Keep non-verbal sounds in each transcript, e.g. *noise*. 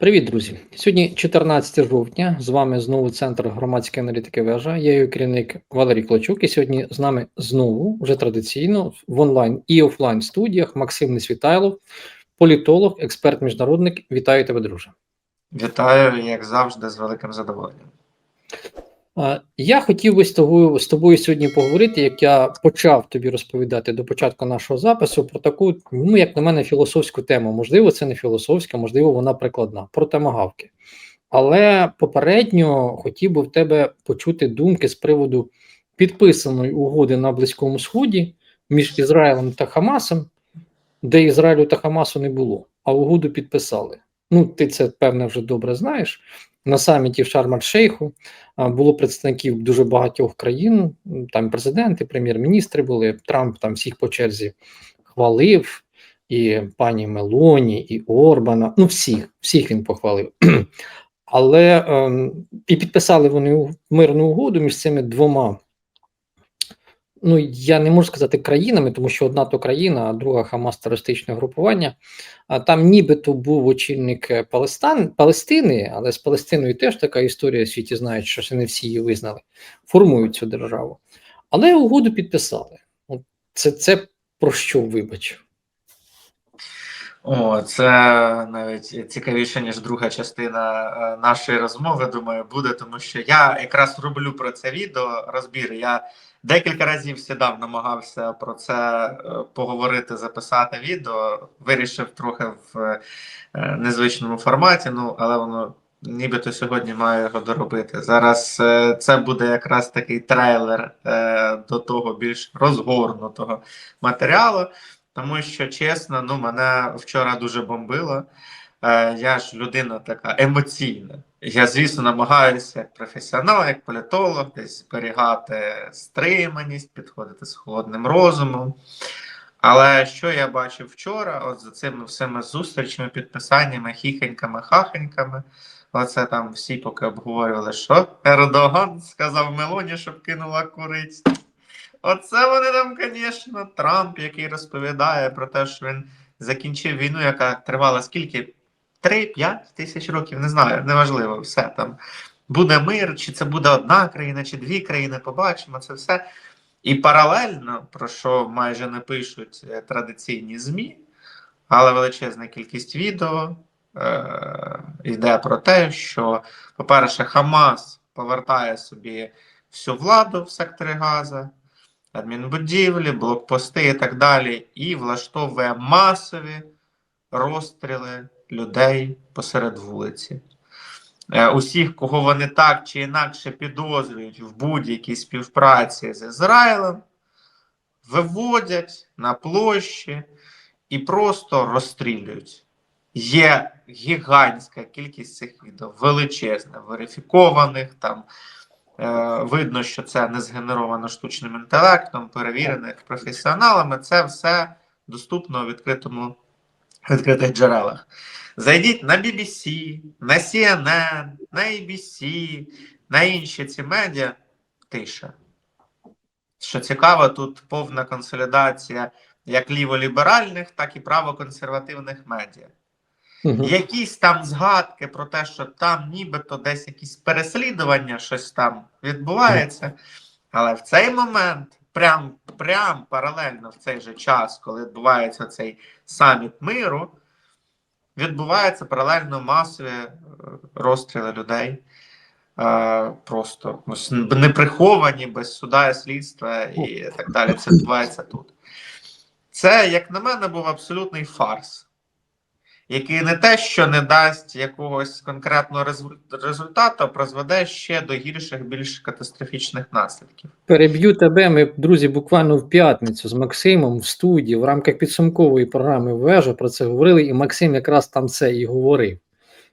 Привіт, друзі! Сьогодні 14 жовтня. З вами знову Центр громадської аналітики вежа. Я його керівник Валерій Клочук. І сьогодні з нами знову вже традиційно в онлайн і офлайн студіях Максим Несвітайлов, політолог, експерт міжнародник. Вітаю тебе, друже. Вітаю, як завжди, з великим задоволенням. Я хотів би з тобою з тобою сьогодні поговорити, як я почав тобі розповідати до початку нашого запису про таку, ну як на мене, філософську тему. Можливо, це не філософська, можливо, вона прикладна про томагавки. Але попередньо хотів би в тебе почути думки з приводу підписаної угоди на Близькому Сході між Ізраїлем та Хамасом, де Ізраїлю та Хамасу не було, а угоду підписали. Ну, ти це певне вже добре знаєш. На саміті в Шарм-Аль-Шейху було представників дуже багатьох країн. Там президенти, прем'єр-міністри були. Трамп там всіх по черзі хвалив, і пані Мелоні, і Орбана. Ну, всіх, всіх він похвалив. *clears throat* Але ем, і підписали вони мирну угоду між цими двома. Ну, я не можу сказати країнами, тому що одна то країна, а друга Хамас терористичне групування. А там нібито був очільник е, Палестан, Палестини, але з Палестиною теж така історія в світі знають, що ще не всі її визнали, формують цю державу. Але угоду підписали. От Це, це про що, вибач? О, це навіть цікавіше, ніж друга частина е, нашої розмови, думаю, буде, тому що я якраз роблю про це відео розбір. Я декілька разів сідав, намагався про це е, поговорити, записати відео. Вирішив трохи в е, незвичному форматі, ну але воно нібито сьогодні маю його доробити. Зараз е, це буде якраз такий трейлер до того більш розгорнутого матеріалу. Тому що чесно, ну мене вчора дуже бомбило. Я ж людина така емоційна. Я, звісно, намагаюся як професіонал, як політолог, десь зберігати стриманість, підходити з холодним розумом. Але що я бачив вчора, от за цими всіми зустрічами, підписаннями, хіхеньками, хахеньками, оце там всі поки обговорювали, що Ердоган сказав Мелоні, щоб кинула куриць. Оце вони там, звісно, Трамп, який розповідає про те, що він закінчив війну, яка тривала скільки? 3-5 тисяч років, не знаю, неважливо, все там. Буде мир, чи це буде одна країна, чи дві країни, побачимо це все. І паралельно, про що майже не пишуть е, традиційні ЗМІ, але величезна кількість відео е- йде про те, що, по-перше, Хамас повертає собі всю владу в секторі Газа адмінбудівлі, блокпости і так далі, і влаштовує масові розстріли людей посеред вулиці. Е, Усіх, кого вони так чи інакше підозрюють в будь-якій співпраці з Ізраїлем, виводять на площі і просто розстрілюють. Є гігантська кількість цих відео, величезна, верифікованих там. Е, Видно, що це не згенеровано штучним інтелектом, перевірених професіоналами. Це все доступно у відкритому відкритих джерелах. Зайдіть на BBC, на CNN, на ABC, на інші ці медіа. Тиша. Що цікаво, тут повна консолідація як ліволіберальних, так і правоконсервативних медіа. Мгм. Якісь там згадки про те, що там нібито десь якісь переслідування, щось там відбувається. Але в цей момент, прям, прям паралельно в цей же час, коли відбувається цей саміт миру, відбуваються паралельно масові е, розстріли людей. Е, Просто ось не приховані без суда і слідства і так далі. Це відбувається тут. Це, як на мене, був абсолютний фарс який не те, що не дасть якогось конкретного резу- результату, а призведе ще до гірших, більш катастрофічних наслідків. Переб'ю тебе. Ми, друзі, буквально в п'ятницю з Максимом в студії в рамках підсумкової програми Вежа про це говорили, і Максим якраз там це і говорив.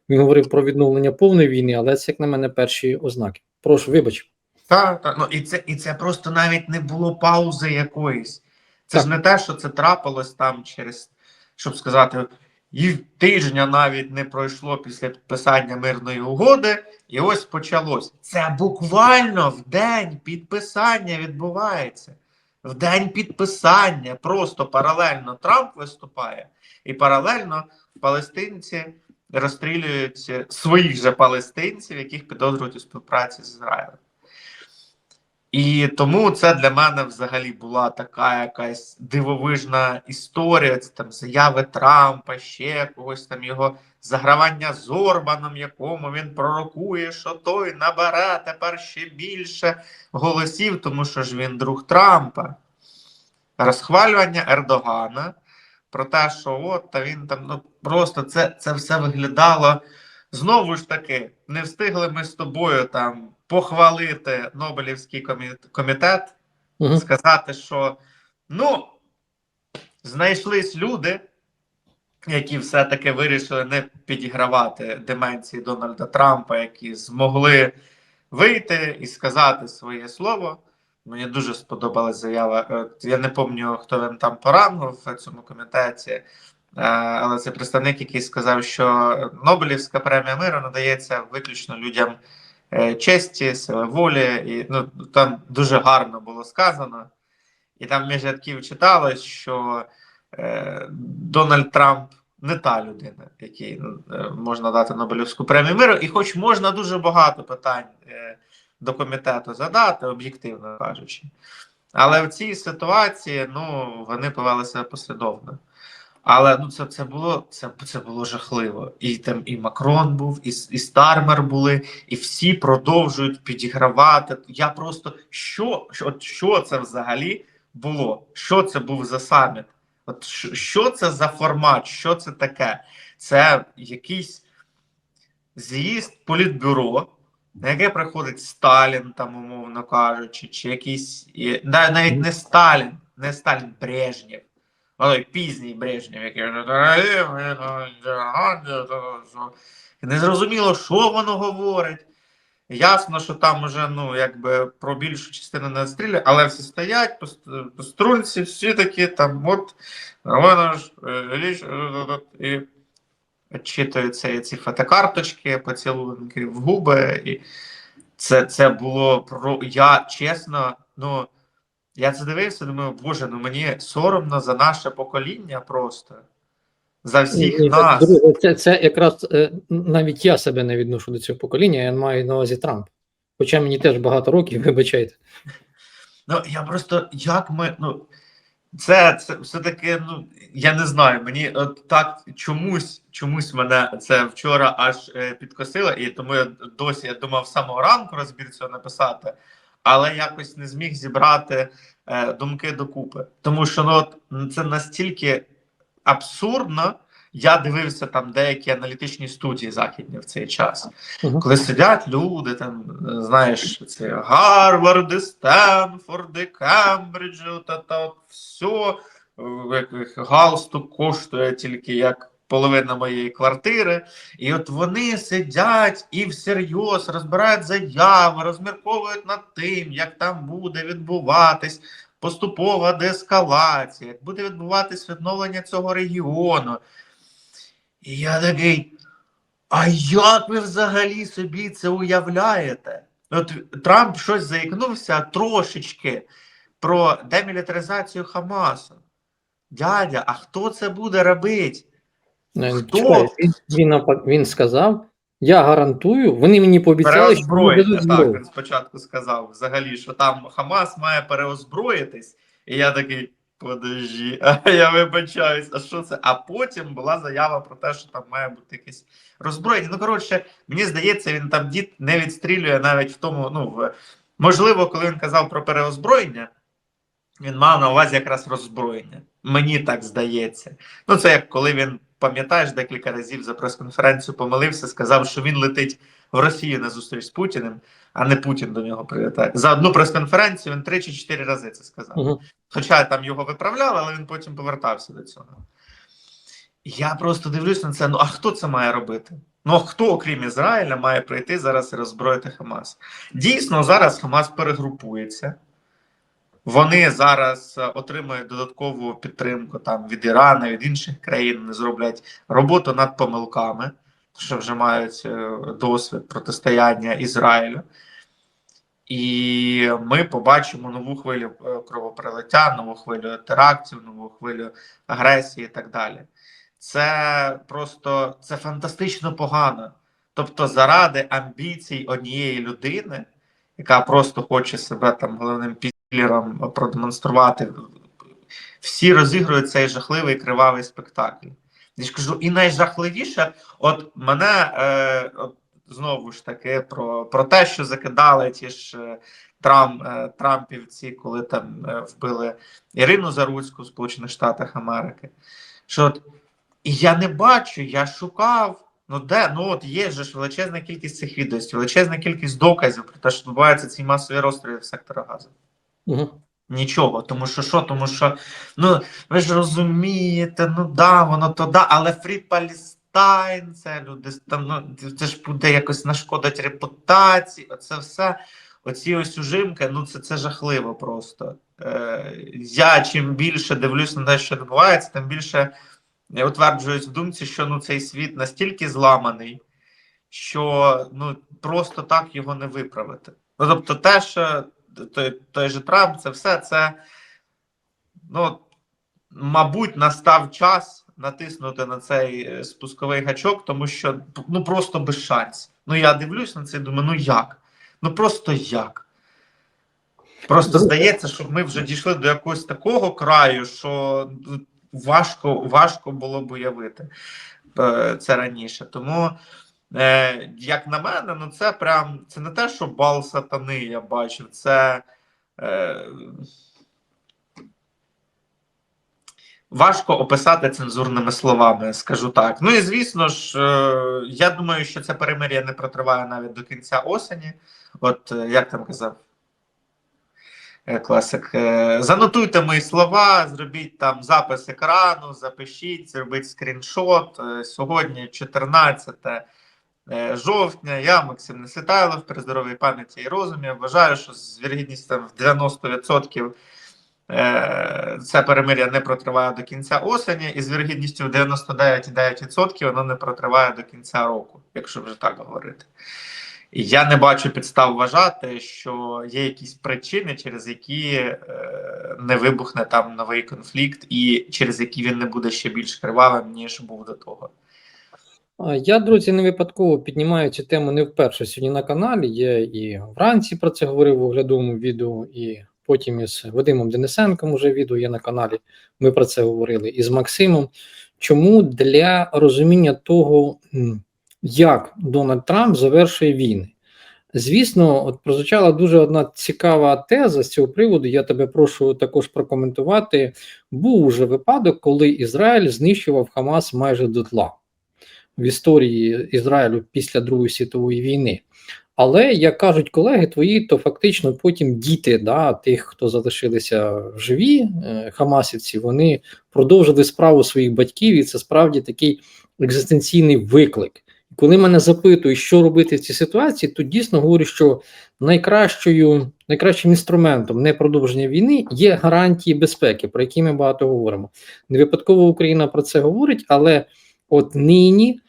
Він говорив про відновлення повної війни, але це, як на мене, перші ознаки. Прошу, вибач. Так, так. Ну і це, і це просто навіть не було паузи якоїсь. Це Так. ж не те, що це трапилось там через, щоб сказати, і тижня навіть не пройшло після підписання мирної угоди, і ось почалось. Це буквально в день підписання відбувається. В день підписання просто паралельно Трамп виступає, і паралельно палестинці розстрілюють своїх же палестинців, яких підозрюють у співпраці з Ізраїлем. І тому це для мене взагалі була така якась дивовижна історія. Це там заяви Трампа, ще когось там його загравання з Орбаном, якому він пророкує, що той набере тепер ще більше голосів, тому що ж він друг Трампа. Розхвалювання Ердогана про те, що от та він там ну просто це, це все виглядало. Знову ж таки, не встигли ми з тобою там похвалити Нобелівський комітет, Угу. сказати, що ну, знайшлись люди, які все-таки вирішили не підігравати деменції Дональда Трампа, які змогли вийти і сказати своє слово. Мені дуже сподобалась заява. Е, Я не пам'ятаю, хто він там по рангу в цьому комітеті, е, але це представник, який сказав, що Нобелівська премія миру надається виключно людям честі, сили волі. І ну, там дуже гарно було сказано. І там між рядків читалось, що е, Дональд Трамп не та людина, якій е, можна дати Нобелівську премію миру, і хоч можна дуже багато питань е, до комітету задати, об'єктивно кажучи. Але в цій ситуації ну, вони повели себе послідовно. Але ну, це, це, було, це, це було жахливо. І там і Макрон був, і, і Стармер були, і всі продовжують підігравати. Я просто що, що, що це взагалі було? Що це був за саміт? От що це за формат? Що це таке? Це якийсь з'їзд політбюро, на яке приходить Сталін, там, умовно кажучи, чи якийсь навіть не Сталін, не Сталін, Брежнєв. Але пізній Брежнєв, який вже не що воно говорить. Ясно, що там вже ну, якби про більшу частину не стріляє, але всі стоять по, струнці, всі такі там, от воно ж е, річ, е, і відчитують ці, ці фотокарточки, поцілунки в губи. І це, це було про. Я чесно, ну я це дивився, думаю, боже, ну мені соромно за наше покоління просто. За всіх Ні, нас. друге, це, це якраз е, навіть я себе не відношу до цього покоління, я маю на увазі Трамп. Хоча мені теж багато років, *laughs* вибачайте. Ну, я просто як ми. Ну, це, це все-таки, ну, я не знаю, мені от так чомусь, чомусь мене це вчора аж е, підкосило, і тому я досі я думав з самого ранку розбір цього написати, але якось не зміг зібрати е, думки докупи. Тому що ну, от, це настільки абсурдно. Я дивився там деякі аналітичні студії західні в цей час. Мгм. Коли сидять люди, там, е, знаєш, це Гарварди, Стенфорди, Кембриджі, та, та все, галстук коштує тільки як половина моєї квартири. І от вони сидять і всерйоз розбирають заяви, розмірковують над тим, як там буде відбуватись поступова деескалація, як буде відбуватись відновлення цього регіону. І я такий. А як ви взагалі собі це уявляєте? От Трамп щось заікнувся трошечки про демілітаризацію Хамасу. Дядя, а хто це буде робити? Е, Хто? чекай, Він, він, він сказав: я гарантую, вони мені пообіцяли, що вони Так, він спочатку сказав взагалі, що там Хамас має переозброїтись. І я такий, подожди, *laughs* а я вибачаюсь, а що це? А потім була заява про те, що там має бути якесь роззброєння. Ну, коротше, мені здається, він там дід не відстрілює навіть в тому. Ну, в... можливо, коли він казав про переозброєння, він мав на увазі якраз роззброєння. Мені так здається. Ну, це як коли він, пам'ятаєш, декілька разів за прес-конференцію помилився, сказав, що він летить в Росію на зустріч з Путіним, а не Путін до нього прилітає. За одну прес-конференцію він три чи чотири рази це сказав. Мгм. Хоча там його виправляли, але він потім повертався до цього. Я просто дивлюсь на це. Ну а хто це має робити? Ну а хто, окрім Ізраїля, має прийти зараз і роззброїти Хамас? Дійсно, зараз Хамас перегрупується. Вони зараз е, отримують додаткову підтримку там від Ірана, від інших країн. Вони зроблять роботу над помилками, що вже мають е, досвід протистояння Ізраїлю. І ми побачимо нову хвилю е, кровопролиття, нову хвилю терактів, нову хвилю агресії і так далі. це просто це фантастично погано. Тобто, заради амбіцій однієї людини, яка просто хоче себе там головним пілером продемонструвати, всі розігрують цей жахливий кривавий спектакль. Я ж кажу, і найжахливіше, от мене е, от, знову ж таки про, про те, що закидали ті ж е, Трам, е, Трампівці, коли там е, вбили Ірину Заруцьку в Сполучених Штатах Америки. Що от, і я не бачу, я шукав. Ну де? Ну от є ж величезна кількість цих відео, величезна кількість доказів про те, що відбуваються ці масові розстріли в сектора газу. Угу. Нічого, тому що що? Тому що, ну ви ж розумієте, ну да, воно то да, але Фрі Палістайн, це люди там, ну це ж буде якось нашкодить репутації. Оце все. Оці ось ужимки, ну це це жахливо просто. Е, Я чим більше дивлюсь на те, що відбувається, тим більше я утверджуюсь в думці, що ну цей світ настільки зламаний, що ну просто так його не виправити. Ну тобто, те, що той, той же Трамп, це все це, ну, мабуть, настав час натиснути на цей е, спусковий гачок, тому що ну просто без шансів. Ну я дивлюсь на це і думаю, ну як? Ну просто як? Просто здається, що ми вже дійшли до якогось такого краю, що ну, важко важко було б уявити е, це раніше. Тому, е, як на мене, ну це прям це не те, що бал сатани я бачив, це. Е, Важко описати цензурними словами, скажу так. Ну і звісно ж, е, я думаю, що це перемир'я не протриває навіть до кінця осені. От е, як там казав е, класик, занотуйте мої слова, зробіть там запис екрану, запишіть, зробіть скріншот. Сьогодні 14 е, жовтня. Я, Максим Несвітайлов, при здоровій пам'яті і розумі. Вважаю, що з вірогідністю в 90% е, це перемир'я не протриває до кінця осені, і з вірогідністю в 99,9% воно не протриває до кінця року, якщо вже так говорити. Я не бачу підстав вважати, що є якісь причини, через які е, не вибухне там новий конфлікт, і через які він не буде ще більш кривавим, ніж був до того. Я, друзі, не випадково піднімаю цю тему не вперше сьогодні на каналі. Я і вранці про це говорив в оглядовому відео, і потім із Вадимом Денисенком уже відео є на каналі. Ми про це говорили і з Максимом. Чому для розуміння того, як Дональд Трамп завершує війни? Звісно, от прозвучала дуже одна цікава теза з цього приводу. Я тебе прошу також прокоментувати. Був уже випадок, коли Ізраїль знищував Хамас майже дотла в історії Ізраїлю після Другої світової війни. Але, як кажуть колеги твої, то фактично потім діти да, тих, хто залишилися живі, е, хамасівці, вони продовжили справу своїх батьків, і це справді такий екзистенційний виклик. Коли мене запитують, що робити в цій ситуації, то дійсно говорю, що найкращою, найкращим інструментом непродовження війни є гарантії безпеки, про які ми багато говоримо. Не випадково Україна про це говорить, але от нині.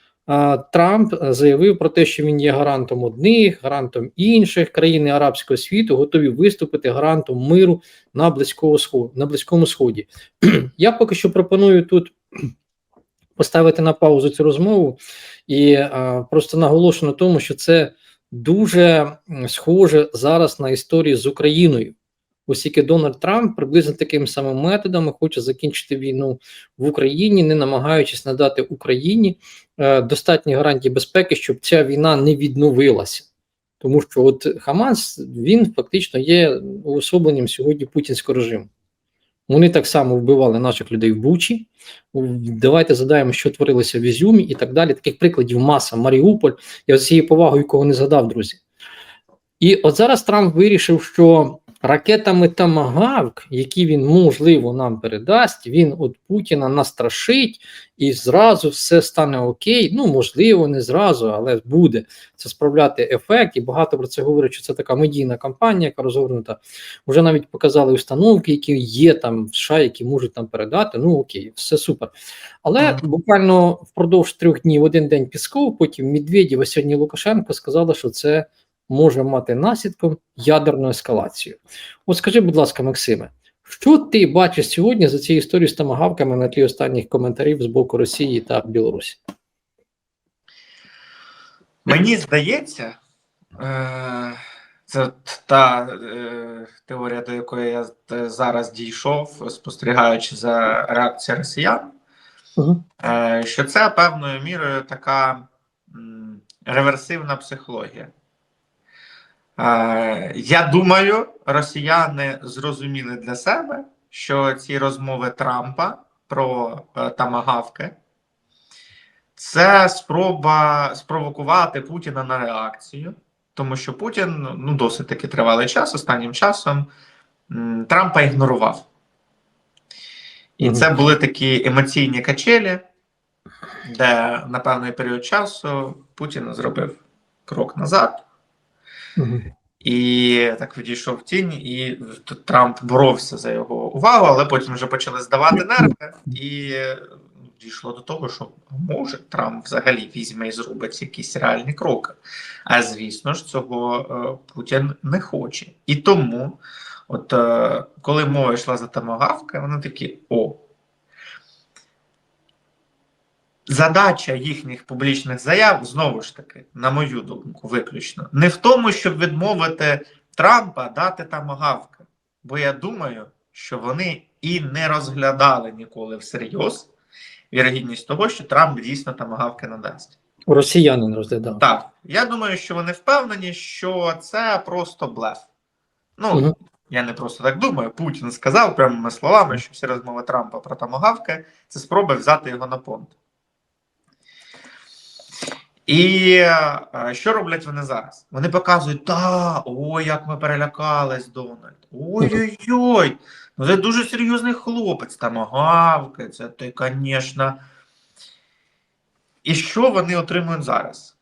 Трамп заявив про те, що він є гарантом одних, гарантом інших країн арабського світу, готові виступити гарантом миру на близькому сході. На близькому сході. *clears throat* Я поки що пропоную тут *clears throat* поставити на паузу цю розмову і а, просто наголошу на тому, що це дуже схоже зараз на історію з Україною. Оскільки Дональд Трамп приблизно таким самим методом хоче закінчити війну в Україні, не намагаючись надати Україні е, достатні гарантії безпеки, щоб ця війна не відновилася. Тому що от Хамас він фактично є уособленням сьогодні путінського режиму. Вони так само вбивали наших людей в Бучі. Давайте задаємо, що творилося в Ізюмі і так далі. Таких прикладів маса. Маріуполь. Я з цією повагою кого не згадав, друзі. І от зараз Трамп вирішив, що ракетами Тамагавк, які він можливо нам передасть, він от Путіна настрашить і зразу все стане окей. Ну можливо, не зразу, але буде це справляти ефект. І багато про це говорять, що це така медійна кампанія, яка розгорнута. Вже навіть показали установки, які є там в США, які можуть там передати. Ну окей, все супер. Але буквально впродовж трьох днів один день Пісков, потім Медведєв, а сьогодні Лукашенко сказали, що це може мати наслідком ядерну ескалацію. От скажи, будь ласка, Максиме, Що ти бачиш сьогодні за цією історією з тамагавками на тлі останніх коментарів з боку Росії та Білорусі? Мені здається, е, це та е, теорія, до якої я зараз дійшов, спостерігаючи за реакцією росіян, Угу. е, що це певною мірою така реверсивна психологія. Е, Я думаю, росіяни зрозуміли для себе, що ці розмови Трампа про е, тамагавки це спроба спровокувати Путіна на реакцію, тому що Путін ну досить таки тривалий час останнім часом Трампа ігнорував. І це були такі емоційні качелі, де на певний період часу Путін зробив крок назад. І так відійшов в тінь, і Трамп боровся за його увагу, але потім вже почали здавати нерви, і дійшло до того, що може Трамп взагалі візьме і зробить якісь реальні кроки. А звісно ж, цього е, Путін не хоче. І тому, от е, коли мова йшла за тамагавки, вони такі: о. Задача їхніх публічних заяв знову ж таки, на мою думку, виключно, не в тому, щоб відмовити Трампа дати тамагавки. Бо я думаю, що вони і не розглядали ніколи всерйоз вірогідність того, що Трамп дійсно тамагавки надасть. Росіяни не розглядали. Так, я думаю, що вони впевнені, що це просто блеф. Ну, Мгм. я не просто так думаю. Путін сказав прямими словами, що всі розмови Трампа про тамагавки це спроба взяти його на понт. І е, що роблять вони зараз? Вони показують, та, ой, як ми перелякались, Дональд. Ой-ой-ой. Ну це дуже серйозний хлопець, тамагавки, це ти, звісно. І що вони отримують зараз?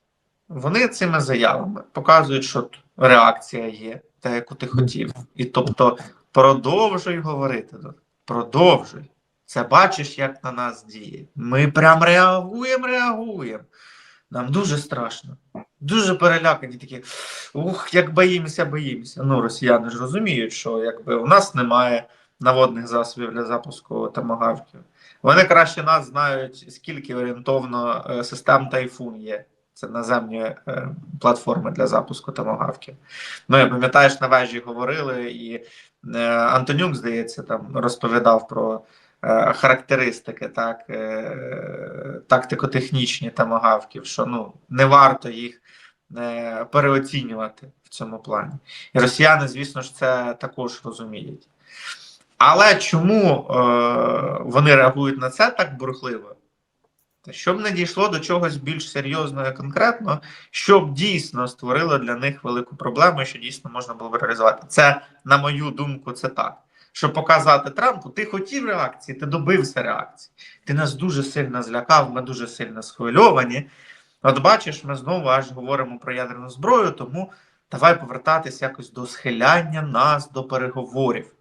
Вони цими заявами показують, що реакція є, та яку ти хотів. І тобто продовжуй говорити. Продовжуй. Це бачиш, як на нас діє. Ми прям реагуємо, реагуємо. Нам дуже страшно. Дуже перелякані такі. Ух, як боїмося, боїмося. Ну, росіяни ж розуміють, що якби у нас немає наводних засобів для запуску тамагавків. Вони краще нас знають, скільки орієнтовно е, систем Тайфун є. Це наземні е, платформи для запуску тамагавків. Ну, я пам'ятаєш, на вежі говорили, і е, Антонюк, здається, там розповідав про характеристики, так, е, тактико-технічні тамагавків, що ну, не варто їх е, переоцінювати в цьому плані. І росіяни, звісно ж, це також розуміють. Але чому е, вони реагують на це так бурхливо? Щоб не дійшло до чогось більш серйозного і конкретно, щоб дійсно створило для них велику проблему, що дійсно можна було реалізувати. Це, на мою думку, це так. Щоб показати Трампу, ти хотів реакції, ти добився реакції. Ти нас дуже сильно злякав, ми дуже сильно схвильовані. От бачиш, ми знову аж говоримо про ядерну зброю, тому давай повертатись якось до схиляння нас до переговорів.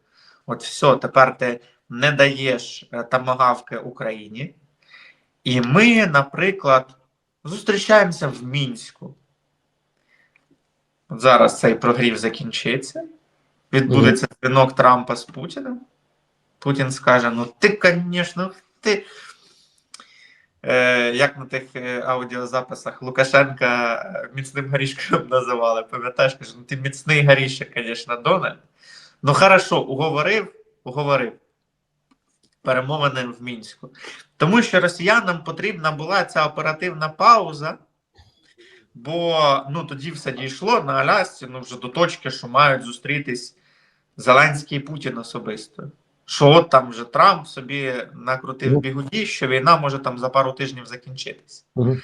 От все, тепер ти не даєш е, тамагавки Україні. І ми, наприклад, зустрічаємося в Мінську. От зараз цей прогрів закінчиться. Відбудеться дзвінок Трампа з Путіним. Путін скаже: ну ти, звісно, ти. Е, як на тих е, аудіозаписах Лукашенка е, міцним горішком називали. Пам'ятаєш, каже, ну ти міцний горішок, звісно, Дональд. Ну, хорошо, уговорив, уговорив. Перемовини в Мінську. Тому що росіянам потрібна була ця оперативна пауза, бо ну, тоді все дійшло на Алясці, ну вже до точки, що мають зустрітись Зеленський і Путін особисто. Що от там вже Трамп собі накрутив Ну. бігуді, що війна може там за пару тижнів закінчитись. Угу.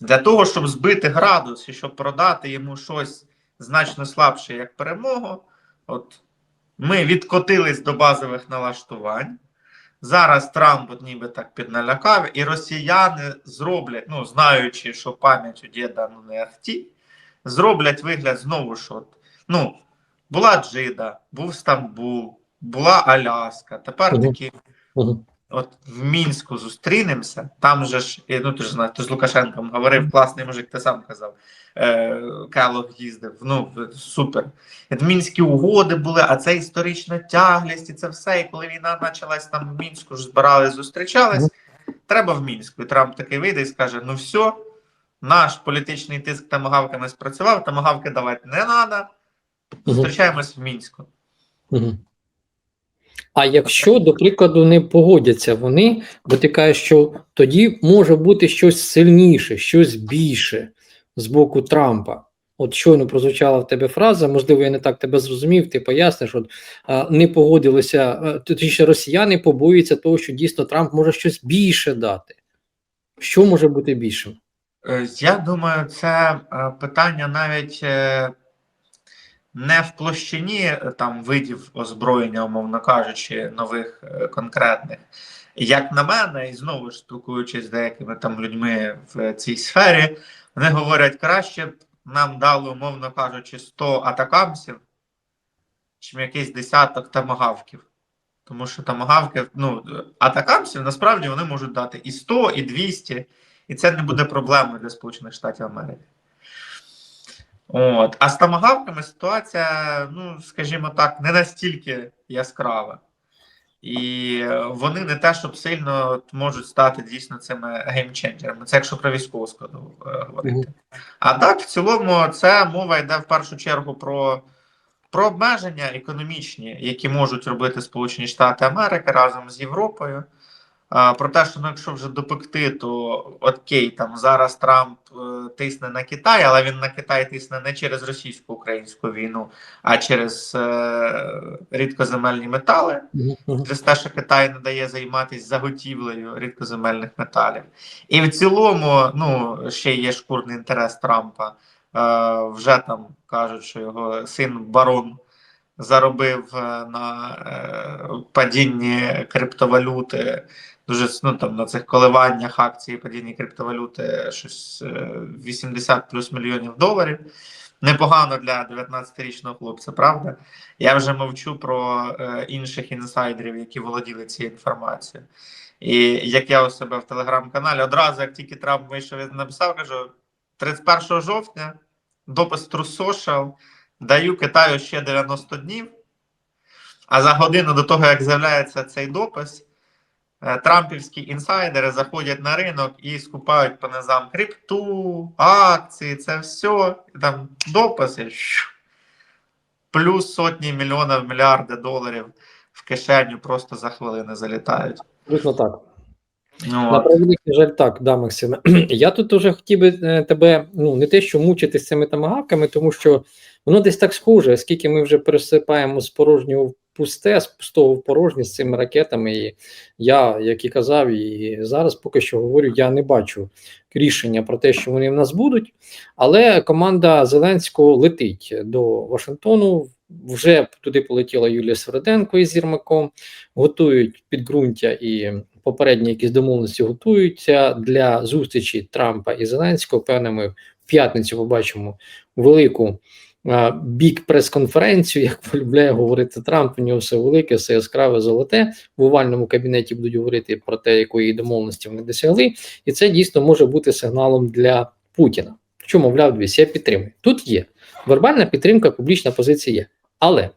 Для того, щоб збити градус і щоб продати йому щось значно слабше, як перемогу, от ми відкотились до базових налаштувань. Зараз Трамп от ніби так підналякав, і росіяни зроблять, ну знаючи, що пам'ять у діда ну не ахті, зроблять вигляд знову ж от, ну, була Джида, був Стамбул, була Аляска. Тепер Мгм. такі Угу. от в Мінську зустрінемося, там же ж, ну ти ж знаєш, ти з Лукашенком говорив, класний мужик, ти сам казав. Е, Келог їздив, ну супер. От Мінські угоди були, а це історична тяглість, і це все. І коли війна почалась там в Мінську, ж збирались, зустрічались. Треба в Мінську. І Трамп такий вийде і скаже: ну все, наш політичний тиск тамагавками спрацював, тамагавки давати не треба. Зустрічаємось в Мінську. А якщо, до прикладу, не погодяться вони, бо ти кажеш, що тоді може бути щось сильніше, щось більше з боку Трампа. От щойно прозвучала в тебе фраза, можливо, я не так тебе зрозумів, ти поясниш, от а, не погодилися, точніше, росіяни побоюються того, що дійсно Трамп може щось більше дати. Що може бути більшим? Е, Я думаю, це е, питання навіть е, не в площині е, там видів озброєння, умовно кажучи, нових е, конкретних. Як на мене, і знову ж спілкуючись з деякими там людьми в цій сфері, вони говорять, краще б нам дали, умовно кажучи, 100 атакамсів, чим якийсь десяток тамагавків. Тому що тамагавки, ну, атакамсів насправді вони можуть дати і 100, і 200, і це не буде проблемою для Сполучених Штатів Америки. От. А з тамагавками ситуація, ну, скажімо так, не настільки яскрава. І вони не те, щоб сильно можуть стати дійсно цими геймченджерами. Це якщо про військову складову е, говорити. А так, в цілому, це мова йде в першу чергу про, про обмеження економічні, які можуть робити Сполучені Штати Америки разом з Європою. Про те, що ну, якщо вже допекти, то окей, там зараз Трамп е, тисне на Китай, але він на Китай тисне не через російсько-українську війну, а через е, рідкоземельні метали через те, що Китай не дає займатися заготівлею рідкоземельних металів. І в цілому, ну, ще є шкурний інтерес Трампа. Е, вже там кажуть, що його син барон заробив е, на е, падінні криптовалюти. Дуже ну, там на цих коливаннях акції падіння криптовалюти щось е, 80 плюс мільйонів доларів. Непогано для 19-річного хлопця, правда? Я вже мовчу про е, інших інсайдерів, які володіли цією інформацією. І як я у себе в телеграм-каналі, одразу, як тільки Трамп вийшов і написав, кажу: 31 жовтня допис True даю Китаю ще 90 днів. А за годину до того, як з'являється цей допис, е, трампівські інсайдери заходять на ринок і скупають по низам крипту, акції, це все. І там дописи. Плюс сотні мільйонів мільярди доларів в кишеню просто за хвилини залітають. Абсолютно так. Ну, На превеликий жаль, так, да, Максиме. *clears throat* Я тут уже хотів би е, тебе ну не те, що мучити з цими тамагавками, тому що воно десь так схоже, оскільки ми вже пересипаємо з порожнього в пусте, з пустого в порожнє з цими ракетами. І я, як і казав, і зараз поки що говорю, я не бачу рішення про те, що вони в нас будуть. Але команда Зеленського летить до Вашингтону. Вже туди полетіла Юлія Сверденко із Єрмаком, готують підґрунтя і попередні якісь домовленості готуються для зустрічі Трампа і Зеленського. Певне, ми в п'ятницю побачимо велику бік прес-конференцію, як полюбляє говорити Трамп. У нього все велике, все яскраве, золоте. В овальному кабінеті будуть говорити про те, якої домовленості вони досягли, і це дійсно може бути сигналом для Путіна. Що, мовляв, дивись, я підтримую. Тут є вербальна підтримка, публічна позиція є. Але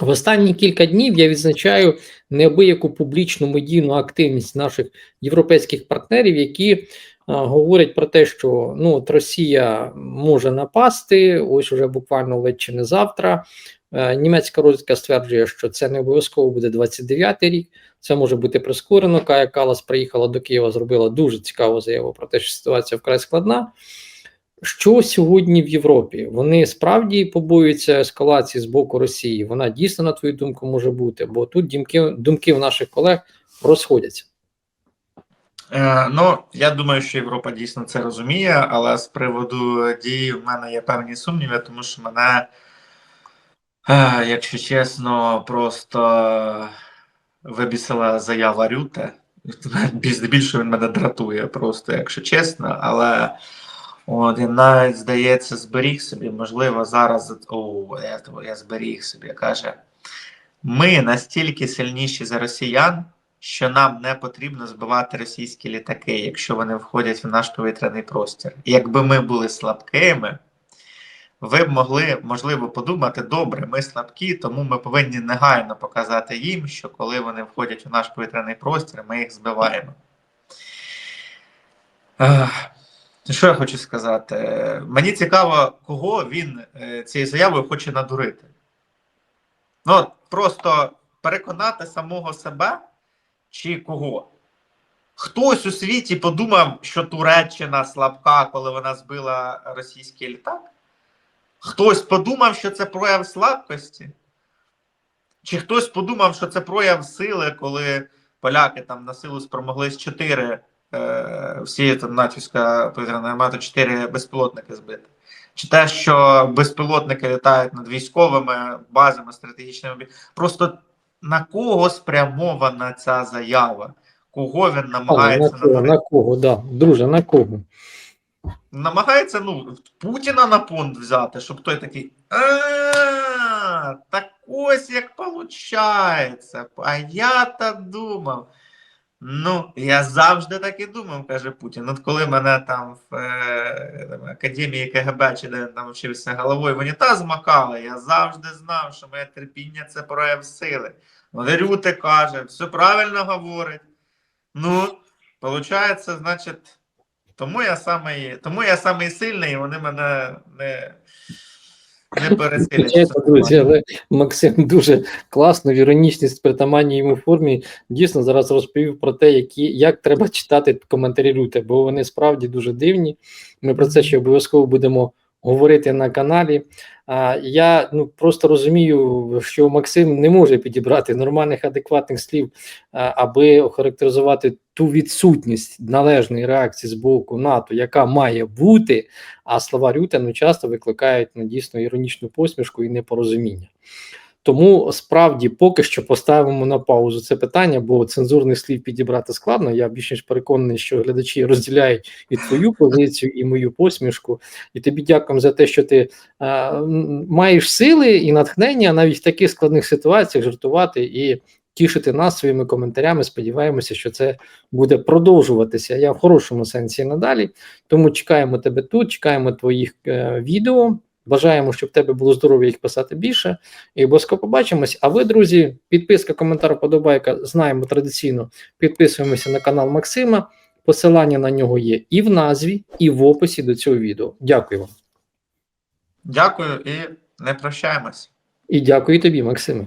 в останні кілька днів я відзначаю неабияку публічну медійну активність наших європейських партнерів, які говорять про те, що ну от Росія може напасти. Ось уже буквально ледь чи не завтра. Е, Німецька розвідка стверджує, що це не обов'язково буде 29-й рік. Це може бути прискорено. Кая Калас приїхала до Києва, зробила дуже цікаву заяву про те, що ситуація вкрай складна. Що сьогодні в Європі? Вони справді побоюються ескалації з боку Росії. Вона дійсно, на твою думку, може бути, бо тут думки, думки в наших колег розходяться. Е, ну, я думаю, що Європа дійсно це розуміє, але з приводу дій в мене є певні сумніви, тому що мене, е, якщо чесно, просто вибісила заява Рюте. *laughs* Більше він мене дратує, просто, якщо чесно, але от він навіть здається, зберіг собі, можливо, зараз о, я, я зберіг собі, каже: ми настільки сильніші за росіян, що нам не потрібно збивати російські літаки, якщо вони входять в наш повітряний простір. Якби ми були слабкими, ви б могли, можливо, подумати, добре, ми слабкі, тому ми повинні негайно показати їм, що коли вони входять у наш повітряний простір, ми їх збиваємо. Що я хочу сказати? Мені цікаво, кого він е, цією заявою хоче надурити. Ну, просто переконати самого себе чи кого? Хтось у світі подумав, що Туреччина слабка, коли вона збила російський літак? Хтось подумав, що це прояв слабкості? Чи хтось подумав, що це прояв сили, коли поляки там на силу спромоглись 4 е, всі там натівська повітряна армата 4 безпілотники збити? Чи те, що безпілотники літають над військовими базами стратегічними? Просто на кого спрямована ця заява? Кого він намагається на на кого, да. Друже, на кого? намагається ну, Путіна на понт взяти, щоб той такий. «А, Так ось як получається. А я то думав. Ну, я завжди так і думав, каже Путін. От коли мене там в е, академії КГБ чи де там вчився головою в унітаз макали, я завжди знав, що моє терпіння це прояв сили. Рюте каже, все правильно говорить. Ну, виходить, значить, тому я самий, тому я самий сильний, і вони мене не, не пересилять. Друзі, але Максим дуже класно, в іронічність притаманній йому формі дійсно зараз розповів про те, які, як треба читати коментарі люди, бо вони справді дуже дивні. Ми про це ще обов'язково будемо говорити на каналі. А, я ну, просто розумію, що Максим не може підібрати нормальних, адекватних слів, аби охарактеризувати ту відсутність належної реакції з боку НАТО, яка має бути, а слова Рюте ну, часто викликають ну, дійсно іронічну посмішку і непорозуміння. Тому справді поки що поставимо на паузу це питання, бо цензурних слів підібрати складно. Я більш ніж переконаний, що глядачі розділяють і твою позицію, і мою посмішку. І тобі дякуємо за те, що ти е, маєш сили і натхнення навіть в таких складних ситуаціях жартувати і тішити нас своїми коментарями. Сподіваємося, що це буде продовжуватися. Я в хорошому сенсі надалі. Тому чекаємо тебе тут, чекаємо твоїх е, відео. Бажаємо, щоб в тебе було здоров'я їх писати більше. І обов'язково побачимось. А ви, друзі, підписка, коментар, подобайка. Знаємо традиційно. Підписуємося на канал Максима. Посилання на нього є і в назві, і в описі до цього відео. Дякую вам. Дякую і не прощаємось. І дякую тобі, Максиме.